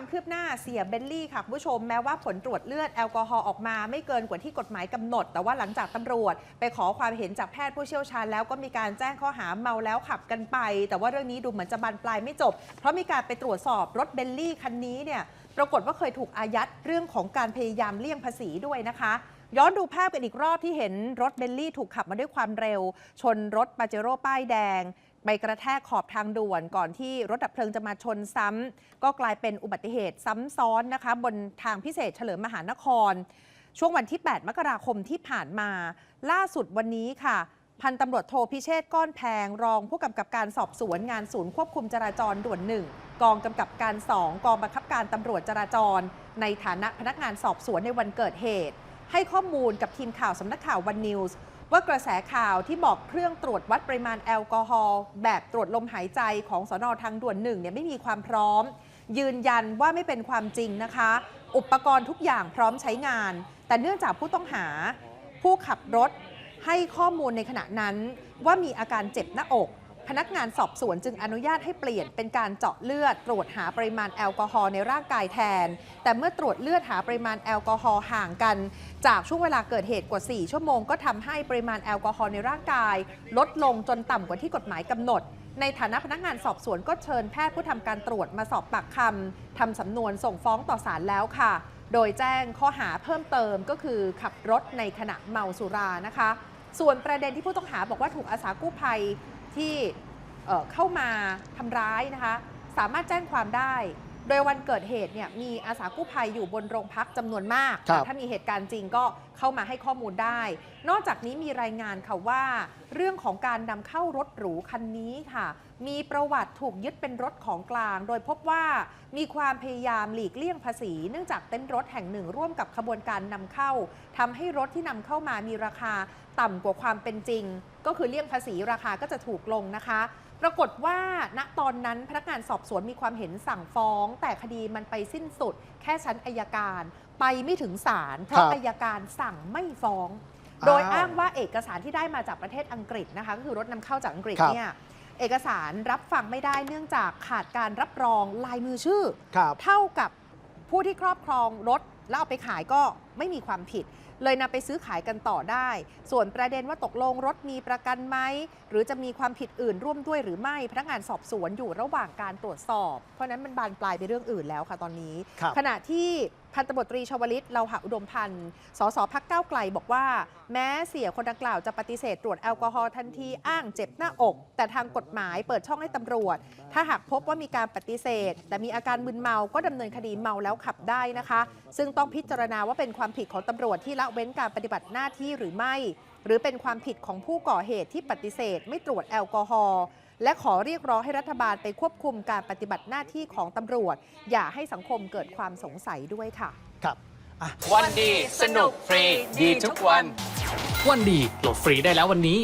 ความคืบหน้าเสียเบลลี่ค่ะคุณผู้ชมแม้ว่าผลตรวจเลือดแอลกอฮอล์ออกมาไม่เกินกว่าที่กฎหมายกำหนด แต่ว่าหลังจากตำรวจ ไปขอความเห็นจากแพทย์ผู้เชี่ยวชาญแล้วก็มีการแจ้งข้อหาเมาแล้วขับกันไป แต่ว่าเรื่องนี้ดูเหมือนจะบานปลายไม่จบ เพราะมีการไปตรวจสอบรถเบลลี่คันนี้เนี่ยปรากฏว่าเคยถูกอายัดเรื่องของการพยายามเลี่ยงภาษีด้วยนะคะย้อนดูภาพกันอีกรอบที่เห็นรถเบลลี่ถูกขับมาด้วยความเร็ว ชนรถปาเจโร่ป้ายแดง ไปกระแทกขอบทางด่วนก่อนที่รถดับเพลิงจะมาชนซ้ำก็กลายเป็นอุบัติเหตุซ้ำซ้อนนะคะ บนทางพิเศษเฉลิมมหานคร ช่วงวันที่ 8 มกราคมที่ผ่านมา ล่าสุดวันนี้ค่ะ พันตำรวจโทพิเชษก้อนแพง รองผู้กำกับการสอบสวนงานศูนย์ควบคุมจราจรด่วนหนึ่งกองกำกับการ 2 กองบังคับการตำรวจจราจร ในฐานะพนักงานสอบสวนในวันเกิดเหตุ ให้ข้อมูลกับทีมข่าวสำนักข่าววันนิวส์ ว่ากระแสข่าวที่บอกเครื่องตรวจวัดปริมาณแอลกอฮอล์แบบตรวจลมหายใจของสนทางด่วนหนึ่งเนี่ยไม่มีความพร้อม ยืนยันว่าไม่เป็นความจริงนะคะ อุปกรณ์ทุกอย่างพร้อมใช้งาน แต่เนื่องจากผู้ต้องหา ผู้ขับรถให้ข้อมูลในขณะนั้นว่ามีอาการเจ็บหน้าอก พนักงานสอบสวนจึงอนุญาตให้เปลี่ยนเป็นการเจาะเลือด ตรวจหาปริมาณแอลกอฮอล์ในร่างกายแทน แต่เมื่อตรวจเลือดหาปริมาณแอลกอฮอล์ห่างกัน จากช่วงเวลาเกิดเหตุกว่า 4 ชั่วโมงก็ทำให้ปริมาณแอลกอฮอล์ในร่างกาย ลดลงจนต่ำกว่าที่กฎหมายกำหนดในฐานะพนักงานสอบสวนก็เชิญแพทย์ผู้ทำการตรวจมาสอบปากคำทำสำนวนส่งฟ้องต่อศาลแล้วค่ะ โดยแจ้งข้อหาเพิ่มเติมก็คือขับรถในขณะเมาสุรานะคะ ส่วนประเด็นที่ผู้ต้องหาบอกว่าถูกอาสากู้ภัย ที่เข้ามาทำร้ายนะคะ สามารถแจ้งความได้ โดยวันเกิดเหตุเนี่ยมีอาสากู้ภัยอยู่บนโรงพักจำนวนมากครับถ้ามีเหตุการณ์จริงก็เข้ามาให้ข้อมูลได้ นอกจากนี้มีรายงานค่ะว่า เรื่องของการนำเข้ารถหรูคันนี้ค่ะ มีประวัติถูกยึดเป็นรถของกลาง โดยพบว่ามีความพยายามหลีกเลี่ยงภาษี เนื่องจากเต็นท์รถแห่งหนึ่งร่วมกับขบวนการนำเข้าทำให้รถที่นำเข้ามามีราคาต่ำกว่าความเป็นจริง ก็คือเลี่ยงภาษีราคาก็จะถูกลงนะคะ ปรากฏว่าณตอนนั้นพนักงานสอบสวนมีความเห็นสั่งฟ้อง แต่คดีมันไปสิ้นสุด แค่ชั้นอายการ ไปไม่ถึงศาลเพราะครับ อายการสั่งไม่ฟ้องอ้าวโดยอ้างว่าเอกสารที่ได้มาจากประเทศอังกฤษนะคะก็คือรถนำเข้าจากอังกฤษครับ เนี่ยเอกสารรับฟังไม่ได้เนื่องจากขาดการรับรองลายมือชื่อ ครับ เท่ากับผู้ที่ครอบครองรถแล้วเอาไปขายก็ไม่มีความผิด เลยนำไปซื้อขายกันต่อได้ ส่วนประเด็นว่าตกลงรถมีประกันไหม หรือจะมีความผิดอื่นร่วมด้วยหรือไม่ พนักงานสอบสวนอยู่ระหว่างการตรวจสอบ เพราะฉะนั้นมันบานปลายไปเรื่องอื่นแล้วค่ะตอนนี้ครับขณะที่พันตำรวจตรีชวลิตเลาหะอุดมพันธ์ สสพักเก้าวไกลบอกว่า แม้เสียคนดังกล่าวจะปฏิเสธตรวจแอลกอฮอล์ทันทีอ้างเจ็บหน้าอก แต่ทางกฎหมายเปิดช่องให้ตำรวจ ถ้าหากพบว่ามีการปฏิเสธ แต่มีอาการมึนเมาก็ดำเนินคดีเมาแล้วขับได้นะคะ ซึ่งต้องพิจารณาว่าเป็นความผิดของตำรวจที่ละเว้นการปฏิบัติหน้าที่หรือไม่ หรือเป็นความผิดของผู้ก่อเหตุที่ปฏิเสธ ไม่ตรวจแอลกอฮอล์และขอเรียกร้องให้รัฐบาลไปควบคุมการปฏิบัติหน้าที่ของตำรวจ อย่าให้สังคมเกิดความสงสัยด้วยค่ะ ครับอะวันดีสนุกฟรีดีทุกวัน วันดีโหลดฟรีได้แล้ววันนี้